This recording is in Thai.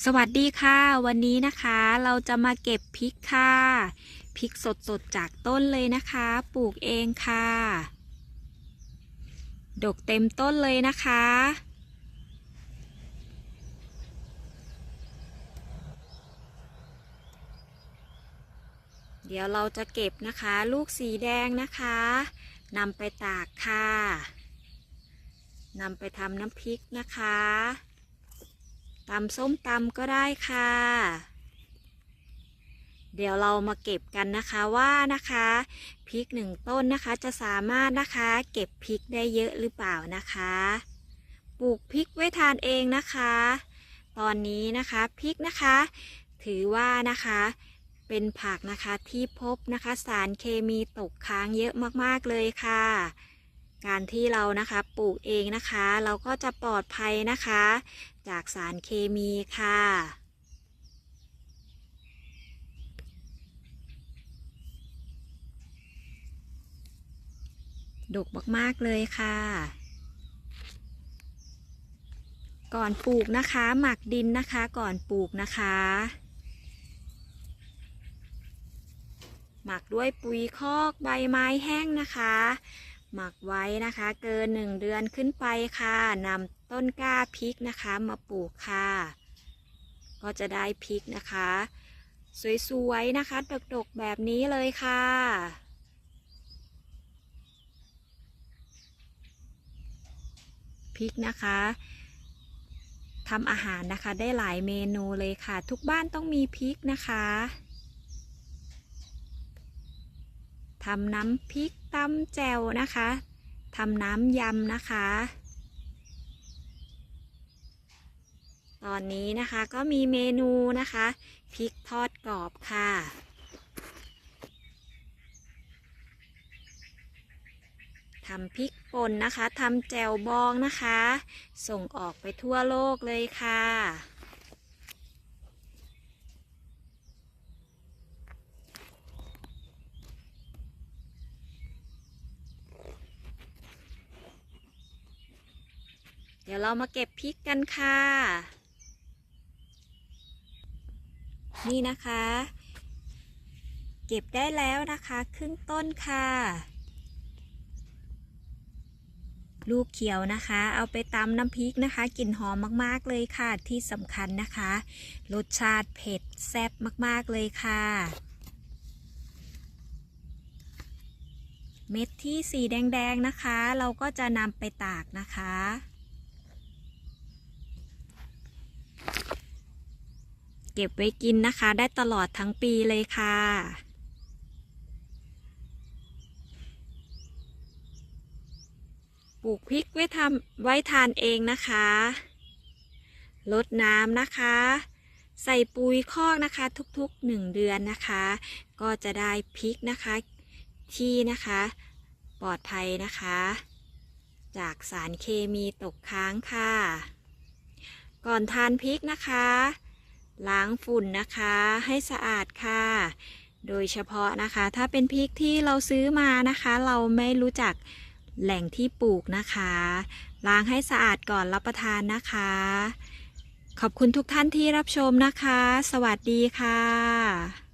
สวัสดีค่ะ วันนี้นะคะเราจะมาเก็บพริกค่ะพริกสดๆจากต้นเลยนะคะ ปลูกเองค่ะ ดกเต็มต้นเลยนะคะ เดี๋ยวเราจะเก็บนะคะ ลูกสีแดงนะคะนำไปตากค่ะนำไปทำน้ำพริกนะคะ ตำส้มตำก็ได้ค่ะ เดี๋ยวเรามาเก็บกันนะคะว่านะคะพริกหนึ่งต้นนะคะจะสามารถนะคะเก็บพริกได้เยอะหรือเปล่านะคะ ปลูกพริกไว้ทานเองนะคะ ตอนนี้นะคะพริกนะคะ ถือว่านะคะเป็นผักนะคะที่พบนะคะสารเคมีตกค้างเยอะมากๆเลยค่ะ การที่เรานะคะปลูกเองนะคะ เราก็จะปลอดภัยนะคะ จากสารเคมีค่ะดกมากๆเลยค่ะ ก่อนปลูกนะคะ หมักดินนะคะก่อนปลูกนะคะ หมักด้วยปุ๋ยคอกใบไม้แห้งนะคะ หมักไว้นะคะ เกินหนึ่งเดือนขึ้นไปค่ะนำต้นกล้าพริกนะคะ มาปลูกค่ะ ก็จะได้พริกนะคะ สวยๆนะคะดกๆแบบนี้เลยค่ะพริกนะคะทำอาหารนะคะได้หลายเมนูเลยค่ะ ทุกบ้านต้องมีพริกนะคะ ทำน้ำพริกตำแจ่วนะคะทำน้ำยำนะคะ ตอนนี้นะคะก็มีเมนูนะคะพริกทอดกรอบค่ะทำพริกป่นนะคะทำแจ่วบองนะคะ ส่งออกไปทั่วโลกเลยค่ะ ดี๋ยวเรามาเก็บพริกกันค่ะ นี่นะคะ เก็บได้แล้วนะคะครึ่งต้นค่ะ ลูกเขียวนะคะ เอาไปตำน้ำพริกนะคะกลิ่นหอมมากๆเลยค่ะ ที่สำคัญนะคะ รสชาติเผ็ดแซ่บมากๆเลยค่ะ เม็ดที่สีแดงๆนะคะ เราก็จะนำไปตากนะคะ เก็บไว้กินนะคะ ได้ตลอดทั้งปีเลยค่ะ ปลูกพริกไว้ทำไว้ทานเองนะคะลดน้ำนะคะ ใส่ปุ๋ยคอกนะคะ ทุกๆหนึ่งเดือนนะคะ ก็จะได้พริกนะคะ ที่นะคะ ปลอดภัยนะคะ จากสารเคมีตกค้างค่ะ ก่อนทานพริกนะคะ ล้างฝุ่นนะคะให้สะอาดค่ะ โดยเฉพาะนะคะถ้าเป็นพริกที่เราซื้อมานะคะ เราไม่รู้จักแหล่งที่ปลูกนะคะ ล้างให้สะอาดก่อนรับประทานนะคะ ขอบคุณทุกท่านที่รับชมนะคะ สวัสดีค่ะ